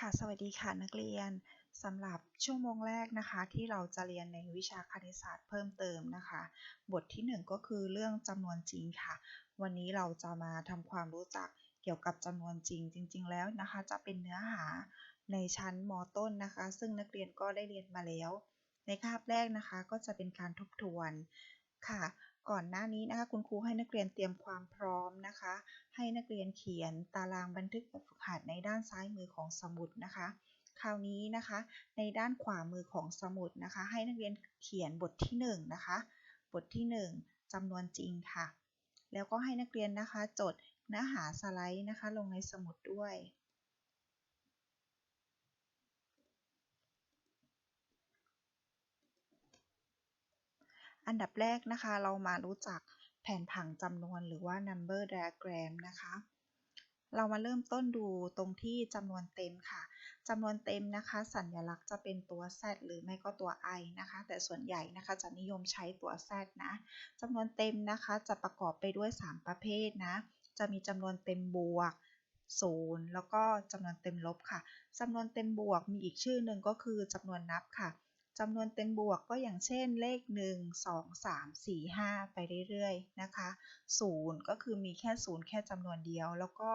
ค่ะ สวัสดีค่ะนักเรียนสำหรับชั่วโมงแรกนะคะ ที่เราจะเรียนในวิชาคณิตศาสตร์เพิ่มเติมนะคะ บทที่ 1 ก็คือเรื่องจำนวนจริงค่ะ วันนี้เราจะมาทำความรู้จักเกี่ยวกับจำนวนจริงจริง ๆ แล้วนะคะ จะเป็นเนื้อหาในชั้นมต้นนะคะ ซึ่งนักเรียนก็ได้เรียนมาแล้ว ในคาบแรกนะคะ ก็จะเป็นการทบทวนค่ะ ก่อนหน้านี้นะคะคุณครูให้นักเรียนเตรียมความพร้อมนะคะ ให้นักเรียนเขียนตารางบันทึกแบบฝึกหัดในด้านซ้ายมือของสมุดนะคะ คราวนี้นะคะ ในด้านขวามือของสมุดนะคะ ให้นักเรียนเขียนบทที่1นนะคะ บทที่ 1จำนวนจริงค่ะ แล้วก็ให้นักเรียนนะคะจดเนื้อหาสไลด์นะคะ ลงในสมุดด้วย อันดับแรกนะคะเรามารู้จักแผนผังจำนวนหรือว่า number diagram นะคะ เรามาเริ่มต้นดูตรงที่จำนวนเต็มค่ะจำนวนเต็มนะคะ สัญลักษณ์จะเป็นตัว z หรือไม่ก็ตัว i นะคะ แต่ส่วนใหญ่นะคะจะนิยมใช้ตัว z นะจำนวนเต็มนะคะจะประกอบไปด้วย 3 ประเภทนะ จะมีจำนวนเต็มบวก0แล้วก็จำนวนเต็มลบค่ะจำนวนเต็มบวกมีอีกชื่อหนึ่งก็คือจำนวนนับค่ะ จำนวนเต็มบวกก็อย่างเช่นเลข 1 2 3 4 5 ไปเรื่อยๆนะคะ0ก็คือมีแค่ 0 แค่จำนวนเดียว แล้วก็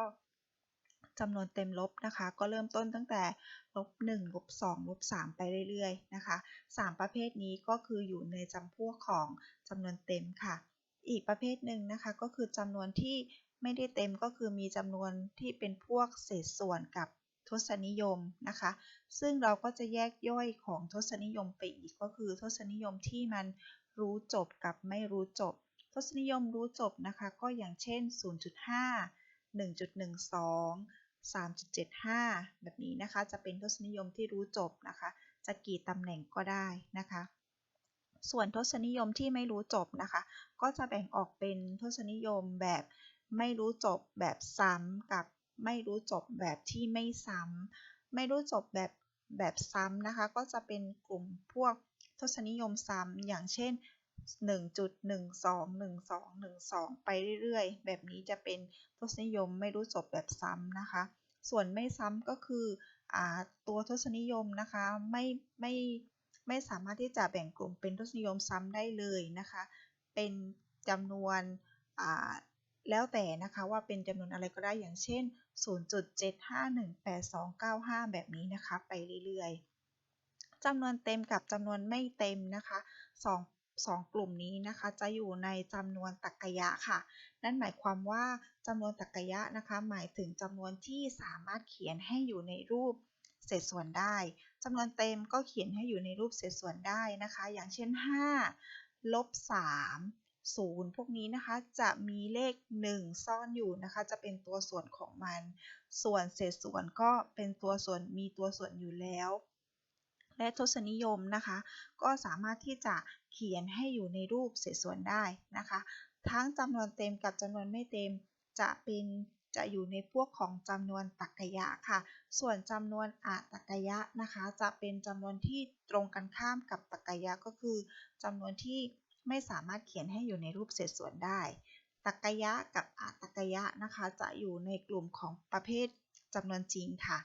จำนวนเต็มลบนะคะ ก็เริ่มต้นตั้งแต่ลบ1ลบ2ลบ3ไปเรื่อยๆนะคะ 3 ประเภทนี้ก็คืออยู่ในจำพวกของจำนวนเต็มค่ะ อีกประเภทหนึ่งนะคะก็คือจำนวนที่ไม่ได้เต็มก็คือมีจำนวนที่เป็นพวกเศษส่วนกับ ทศนิยมนะคะ ซึ่งเราก็จะแยกย่อยของทศนิยมไปอีกก็คือ ทศนิยมที่มันรู้จบกับไม่รู้จบ ทศนิยมรู้จบนะคะ ก็อย่างเช่น 0.5 1.12 3.75 แบบนี้นะคะ จะเป็นทศนิยมที่รู้จบนะคะ จะกี่ตำแหน่งก็ได้นะคะ ส่วนทศนิยมที่ไม่รู้จบนะคะ ก็จะแบ่งออกเป็นทศนิยมแบบไม่รู้จบแบบซ้ำกับ ไม่รู้จบแบบที่ไม่ซ้ำไม่รู้จบแบบแบบซ้ำนะคะ ก็จะเป็นกลุ่มพวกทศนิยมซ้ำอย่างเช่น 1.121212 ไปเรื่อยๆ แบบนี้จะเป็นทศนิยมไม่รู้จบแบบซ้ำนะคะ ส่วนไม่ซ้ำก็คืออตัวทศนิยมนะคะไม่ไม่ไม่สามารถที่จะแบ่งกลุ่มเป็นทศนิยมซ้ำได้เลยนะคะ เป็นจำนวน แล้วแต่นะคะว่าเป็นจำนวนอะไรก็ได้อย่างเช่น 0.75189295 แบบนี้นะคะไปเรื่อยๆจำนวนเต็มกับจำนวนไม่เต็มนะคะ2 2 กลุ่มนี้นะคะจะอยู่ในจำนวนตรรกะยะค่ะ นั่นหมายความว่าจำนวนตรรกะยะนะคะ หมายถึงจำนวนที่สามารถเขียนให้อยู่ในรูปเศษส่วนได้จำนวนเต็มก็เขียนให้อยู่ในรูปเศษส่วนได้นะคะ อย่างเช่น5ลบ3 0 พวกนี้นะคะ จะมีเลข 1 ซ่อนอยู่นะคะ จะเป็นตัวส่วนของมัน ส่วนเศษส่วนก็เป็นตัวส่วนมีตัวส่วนอยู่แล้ว และทศนิยมนะคะ ก็สามารถที่จะเขียนให้อยู่ในรูปเศษส่วนได้นะคะ ทั้งจำนวนเต็มกับจำนวนไม่เต็มจะเป็นจะอยู่ในพวกของจำนวนตรรกะค่ะ ส่วนจำนวนอะตรรกะนะคะ จะเป็นจำนวนที่ตรงกันข้ามกับตรรกะก็คือจำนวนที่ ไม่สามารถเขียนให้อยู่ในรูปเศษส่วนได้ตรรกะกับอะตรรกะนะคะ จะอยู่ในกลุ่มของประเภทจำนวนจริงค่ะ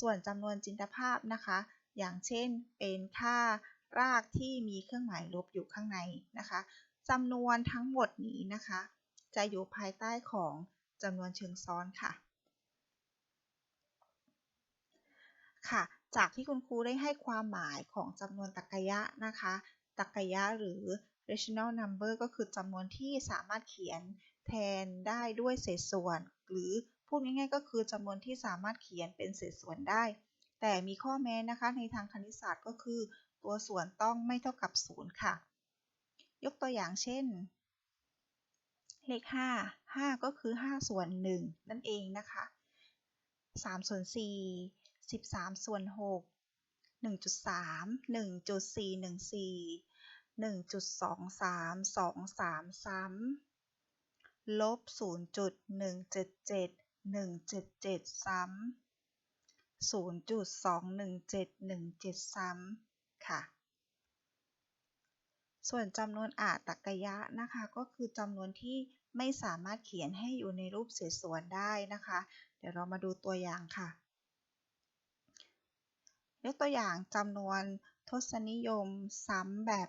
ส่วนจำนวนจินตภาพนะคะ อย่างเช่นเป็นค่ารากที่มีเครื่องหมายลบอยู่ข้างในนะคะจำนวนทั้งหมดนี้นะคะ จะอยู่ภายใต้ของจำนวนเชิงซ้อนค่ะ ค่ะ จากที่คุณครูได้ให้ความหมายของจำนวนตรรกยะนะคะตรรกยะหรือ rational number ก็คือจำนวนที่สามารถเขียนแทนได้ด้วยเศษส่วน หรือพูดง่ายๆก็คือจำนวนที่สามารถเขียนเป็นเศษส่วนได้ แต่มีข้อแม้นะคะในทางคณิตศาสตร์ก็คือ ตัวส่วนต้องไม่เท่ากับ 0 ค่ะ ยกตัวอย่างเช่น เลข 5 5 ก็คือ 5 ส่วน 1 นั่นเองนะคะ3ส่วน4 13ส่วน6 1.3 1.414 1.2323ซ้ำลบ 0.177 177 ซ้ำ 0.2171ซ้ำ ค่ะ ส่วนจำนวนอาตรกยะนะคะ ก็คือจำนวนที่ไม่สามารถเขียนให้อยู่ในรูปเศษส่วนได้นะคะ เดี๋ยวเรามาดูตัวอย่างค่ะ ยกตัวอย่างจำนวนทศนิยมซ้ำแบบ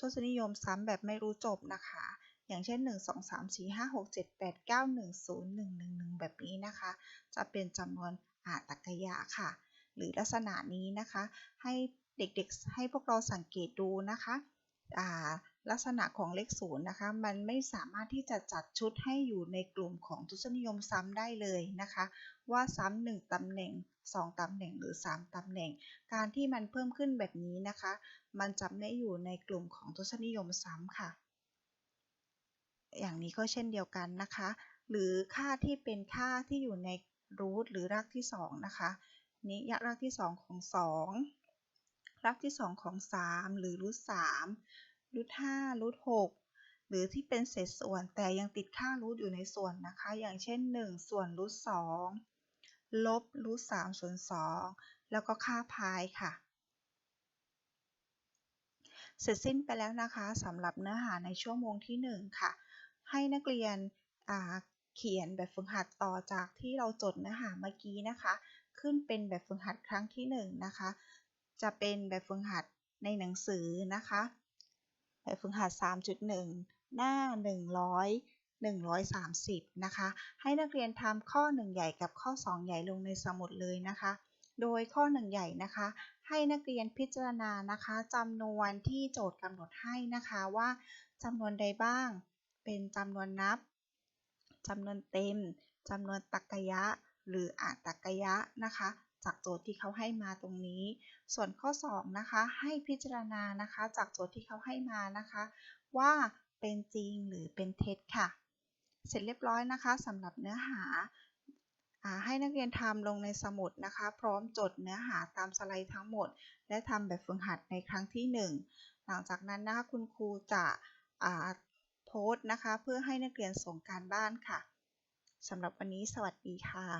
ทศนิยมซ้ำแบบไม่รู้จบนะคะ อย่างเช่น 1 2 3 4 5 6 7 8 9 1 0 1 1 1 แบบนี้นะคะ จะเป็นจำนวนอาตกยะค่ะ หรือลักษณะนี้นะคะ ให้เด็กๆให้พวกเราสังเกตดูนะคะ ลักษณะของเลขศูนย์นะคะ มันไม่สามารถที่จะจัดชุดให้อยู่ในกลุ่มของทศนิยมซ้ำได้เลยนะคะ ว่าซ้ำหนึ่งตำแหน่ง 2ตำแหน่งหรือ 3ตำแหน่ง การที่มันเพิ่มขึ้นแบบนี้นะคะ มันจะไม่อยู่ในกลุ่มของทศนิยมซ้ำค่ะ อย่างนี้ก็เช่นเดียวกันนะคะ หรือค่าที่เป็นค่าที่อยู่ในรูทหรือรากที่ 2 นะคะนี้รากที่ 2 ของ 2รากที่ 2 ของ 3 หรือรูท3 รูท5รูท6หรือที่เป็นเศษส่วนแต่ยังติดค่ารูทอยู่ในส่วนนะคะ อย่างเช่น 1 ส่วนรูท2ลบรูท3ส่วน2แล้วก็ค่าพายค่ะ เสร็จสิ้นไปแล้วนะคะสำหรับเนื้อหาในชั่วโมงที่ 1 ค่ะ ให้นักเรียนเขียนแบบฝึกหัดต่อจากที่เราจดเนื้อหาเมื่อกี้นะคะ ขึ้นเป็นแบบฝึกหัดครั้งที่ 1 นะคะ จะเป็นแบบฝึกหัดในหนังสือนะคะ แบบฝึกหัด 3.1 หน้า 100 130 นะคะ ให้นักเรียนทำข้อ 1 ใหญ่กับข้อ 2 ใหญ่ลงในสมุดเลยนะคะ โดยข้อ 1 ใหญ่นะคะ ให้นักเรียนพิจารณานะคะจำนวนที่โจทย์กำหนดให้นะคะว่าจำนวนใดบ้าง เป็นจำนวนนับจำนวนเต็มจำนวนตรรกยะ หรืออาตรรกยะนะคะ จากโจทย์ที่เขาให้มาตรงนี้ ส่วนข้อ 2 นะคะ ให้พิจารณานะคะ จากโจทย์ที่เขาให้มานะคะ ว่าเป็นจริงหรือเป็นเท็จค่ะ เสร็จเรียบร้อยนะคะสำหรับเนื้อหาให้นักเรียนทำลงในสมุดนะคะ พร้อมจดเนื้อหาตามสไลด์ทั้งหมด และทำแบบฝึกหัดในครั้งที่ 1 หลังจากนั้นนะคะคุณครูจะโพสต์นะคะ เพื่อให้นักเรียนส่งการบ้านค่ะสำหรับวันนี้สวัสดีค่ะ